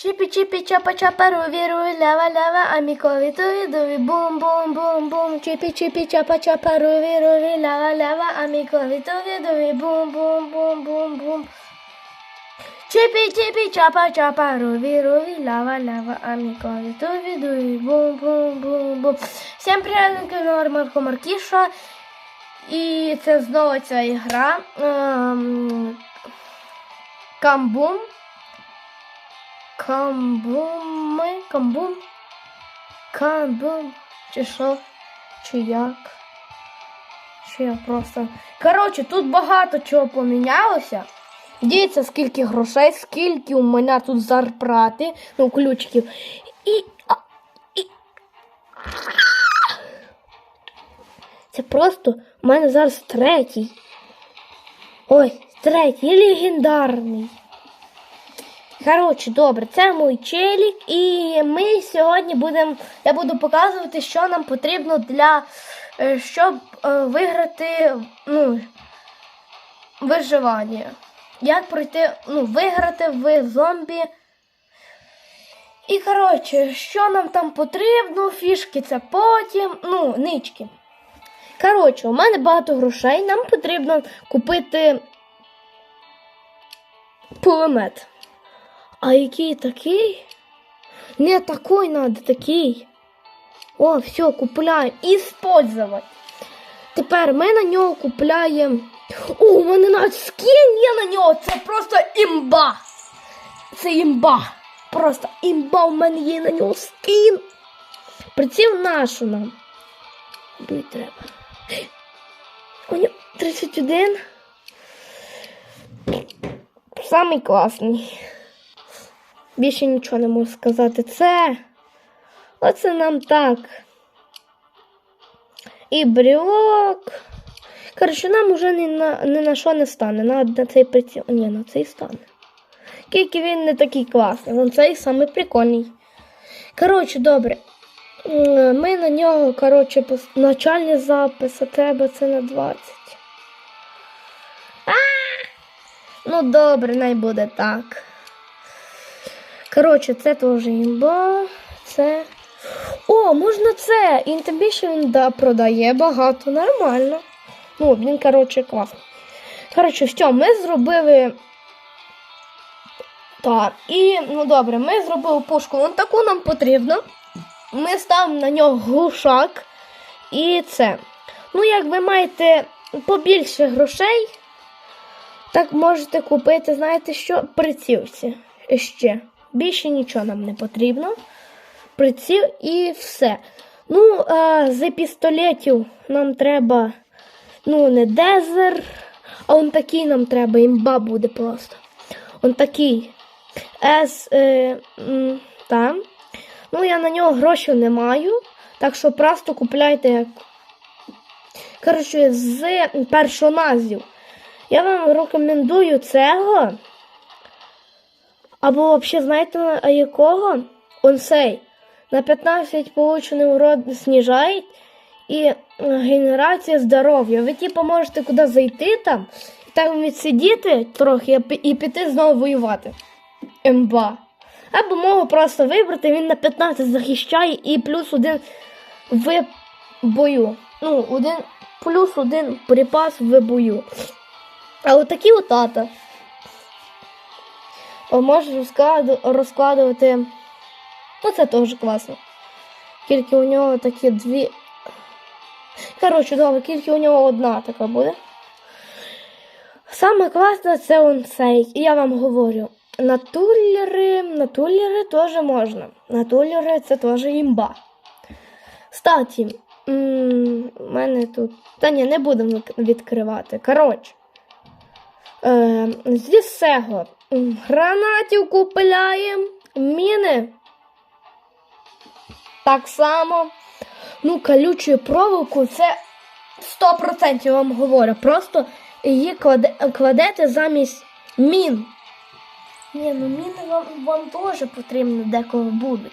Чіпі чіпі чапа чапа руві руві лява лява амікові туві дуві бум бум бум бум. Чіпі чіпі чапа чапа руві руві лява лява амікові туві дуві бум бум бум бум бум. Чіпі чіпі чапа чапа руві руві лява лява амікові туві дуві бум бум бум бум. Всім привіт, Марко Маркіша і це знову ця ігра ем, Камбум Камбуми, камбум, камбум, чи що, чи як? Чи я просто. Коротше, тут багато чого помінялося. Дивіться, скільки грошей, скільки у мене тут зарплати, ну, ключиків. І. а, і... Це просто у мене зараз третій. Ой, третій, легендарний. Коротше, добре, це мій челік, і ми сьогодні будемо. Я буду показувати, що нам потрібно для е, щоб е, виграти ну, виживання. Як пройти, ну, виграти в зомбі. І, коротше, що нам там потрібно, фішки це потім, ну, нички. Коротше, у мене багато грошей, нам потрібно купити пулемет. А який такий? Не такой надо, такий. О, все, купляємо. Использовать. Тепер ми на нього купляємо. О, у мене навіть скін є на нього. Це просто імба. Це імба. Просто імба у мене є на нього скін. Приціл нашу нам. Бий треба. У нього 31. Самий класний. Більше нічого не можу сказати. Це. Оце нам так. І брілок. Коротше, нам уже ні на, ні на що не стане. Навіть на цей приціл. Ні, на цей стане. Тільки він не такий класний. Вон цей самий прикольний. Коротше, добре. Ми на нього, коротше, начальний запис, а треба це на 20. А! Ну, добре, най буде так. Коротше, це теж імба. Це. О, можна це! І тим більше він да, продає багато, нормально. Ну, він, коротше, класний. Коротше, все, ми зробили. Так, і, ну добре, ми зробили пушку. Вон таку нам потрібно. Ми ставимо на нього глушак. І це. Ну, як ви маєте побільше грошей, так можете купити, знаєте що, прицілці ще. Більше нічого нам не потрібно. Приціл і все. Ну, а з пістолетів нам треба, ну, не дезер, а он такий нам треба, імба буде просто. Он такий. С, е, м, там. Ну, я на нього грошей не маю. Так що просто купляйте. Коротше, з персонажів. Я вам рекомендую цього. Або взагалі, знаєте, а якого? Он цей. На 15 получений урод знижає і е, генерація здоров'я. Ви типу можете куди зайти там, там відсидіти трохи і піти знову воювати. Емба. Або можу просто вибрати, він на 15 захищає і плюс один в бою. Ну, один, плюс один припас в бою. А отакі от тата. Можеш розкладу- розкладувати. Ну, це теж класно. Тільки у нього такі дві. Коротше, добре, тільки у нього одна така буде. Саме класне це он цей. І я вам говорю. На тулери, теж можна. Натулери це теж імба. Кстати, м, у мене тут. Та ні, не будемо відкривати. Коротше. Е, зі всього. Гранатів купляємо, міни. Так само. Ну, колючу проволоку це 100% вам говорю. Просто її кладе, кладете замість мін. Ні, ну міни вам, вам теж потрібно деколи будуть.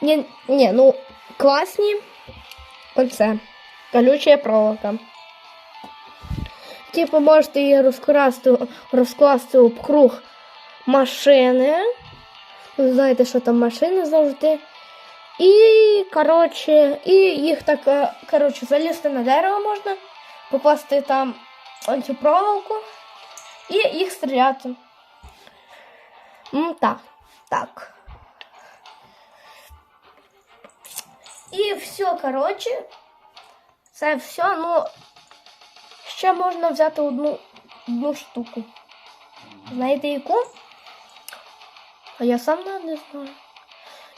Ні, ні, ну класні. Оце. Колюча проволока. Типу, можете її розкласти, розкласти об круг машини. Ви знаєте, що там машини завжди. І, коротше, і їх так, е, коротше, залізти на дерево можна, попасти там цю проволоку і їх стріляти. Так, так. І все, коротше, це все, ну, ще можна взяти одну, одну штуку. Знаєте яку? А я сам не знаю.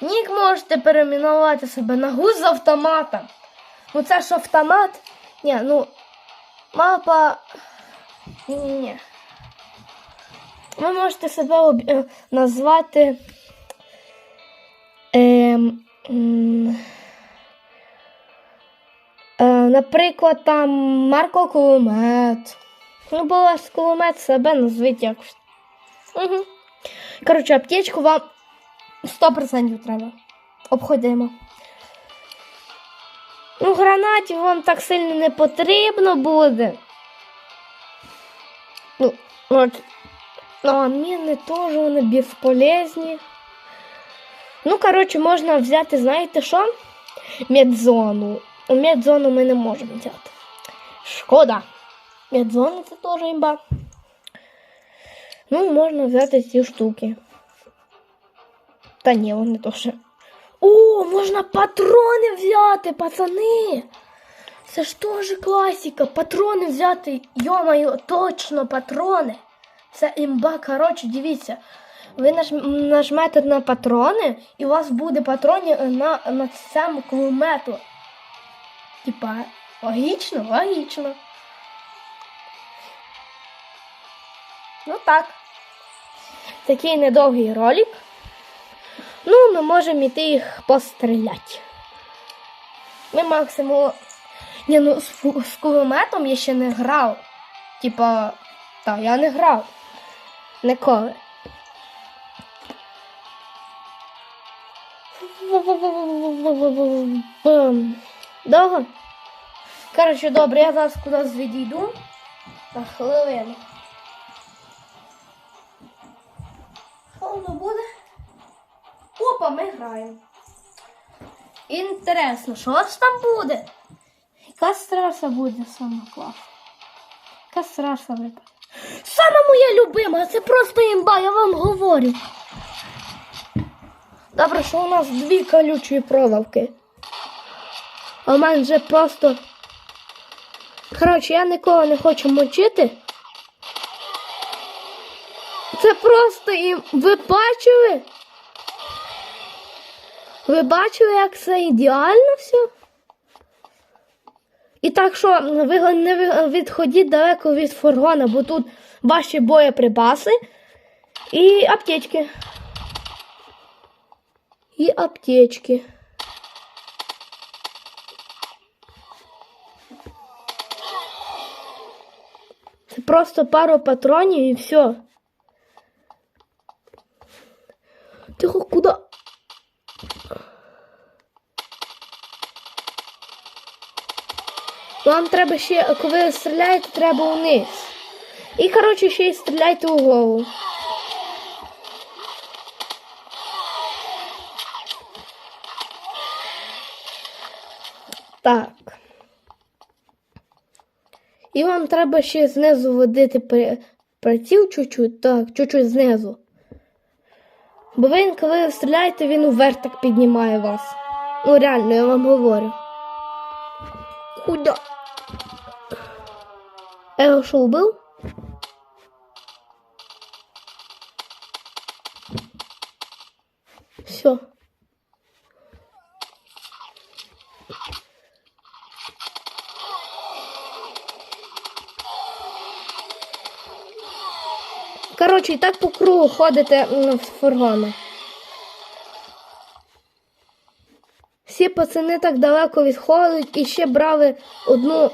Нік можете перейменувати себе на гуз з автомата. Ну це ж автомат. Ні, ну мапа. Ні-ні-ні. Ви можете себе об... е, назвати. Ем... Е, наприклад, там Марко Кулемет. Ну, бо ваш кулемет себе назвіть якось. Угу. Коротше, аптечку вам 100% треба. Обходимо. Ну, гранатів вам так сильно не потрібно буде. Ну, от. Ну, а міни теж вони безполезні. Ну, коротше, можна взяти, знаєте що? Медзону. У медзону ми не можемо взяти. Шкода. Медзона це теж імба. Ну, можна взяти ці штуки. Та ні, вони теж. О, можна патрони взяти, пацани. Це ж теж класика. Патрони взяти. Йомаю, точно патрони. Це імба, коротше, дивіться. Ви наж... нажмете на патрони, і у вас буде патроні на, на цьому кулемету. Типа, логічно, логічно. Ну так. Такий недовгий ролик. Ну, ми можемо йти їх постріляти. Ми максимум. Ні, ну з, з кулеметом я ще не грав. Типа, та, я не грав. Ніколи. Довго? Коротше, добре, я зараз кудись відійду. На хвилину. Холодно буде. Опа, ми граємо. Інтересно, що ж там буде? Яка страса буде сама класна? Яка страса випаде? Сама моя любима, це просто імба, я вам говорю. Добре, що у нас дві колючі проволоки. А в мене вже просто. Коротше, я нікого не хочу мочити. Це просто і ви бачили? Ви бачили, як це ідеально все? І так що ви не відходіть далеко від фургона, бо тут ваші боєприпаси і аптечки. І аптечки. Це просто пару патронів і все. Тихо, куди? Вам треба ще, коли ви стріляєте, треба вниз. І, коротше, ще й стріляйте у голову. Так. І вам треба ще знизу водити при- приціл чуть-чуть, так, чуть-чуть знизу. Бо він, коли ви стріляєте, він уверх так піднімає вас. Ну, реально, я вам говорю. Куда? Я його що, убив? Все. Коротше, і так по кругу ходите в фургони. Всі пацани так далеко відходять і ще брали одну.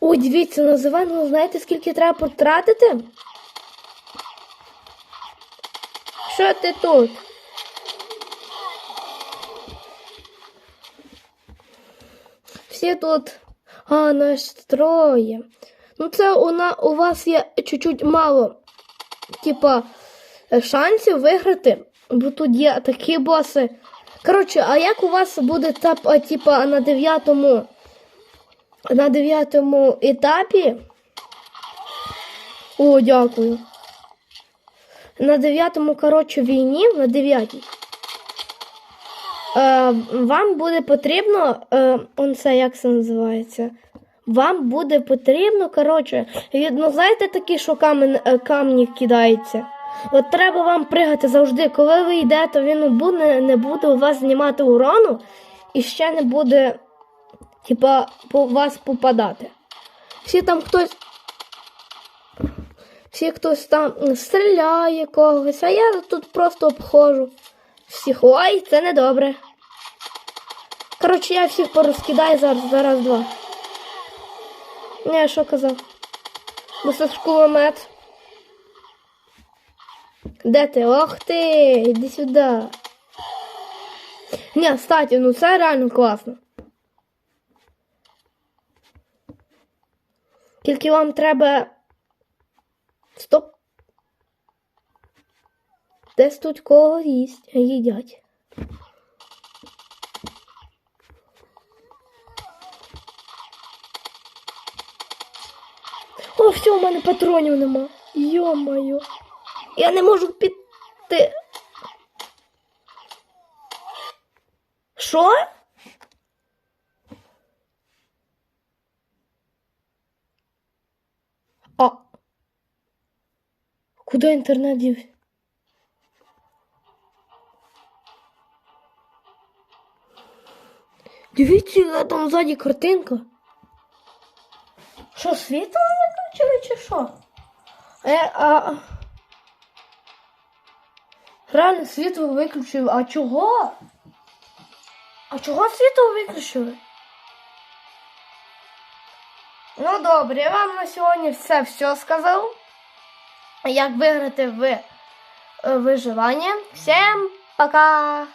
Ой, дивіться, на зеленого знаєте, скільки треба потратити? Що ти тут? Всі тут. А, нас троє. Ну, це у, у вас є чуть-чуть мало. Типа, шансів виграти, бо тут є такі боси. Коротше, а як у вас буде тап, типа на дев'ятому на дев'ятому етапі? О, дякую. На дев'ятому, коротше, війні, на дев'ятій. Е, вам буде потрібно, е, он це як це називається? Вам буде потрібно, коротше, ну знаєте такі, що камен, е, камні кидаються. От треба вам пригати завжди. Коли ви йдете, він буде, не буде у вас знімати урону і ще не буде, типа, по вас попадати. Всі там хтось. Всі хтось там стріляє когось, а я тут просто обходжу. Всіх. Ой, це недобре. Коротше, я всіх порозкидаю зараз, зараз два. Не, що казав? Це кулемет. Де ти? Ох ти, іди сюди. Ні, кстати, ну це реально класно. Тільки вам треба. Стоп. Десь тут кого їсть, їдять. Мене патронів нема. Йо-моє. Я не можу піти. Що? А. Куди інтернет дівся? Дивіться, там ззаді картинка. Що, світло виключили чи що? Е, а... Реально світло виключили. А чого? А чого світло виключили? Ну добре, я вам на сьогодні все все сказав. Як виграти в е, виживання. Всім пока!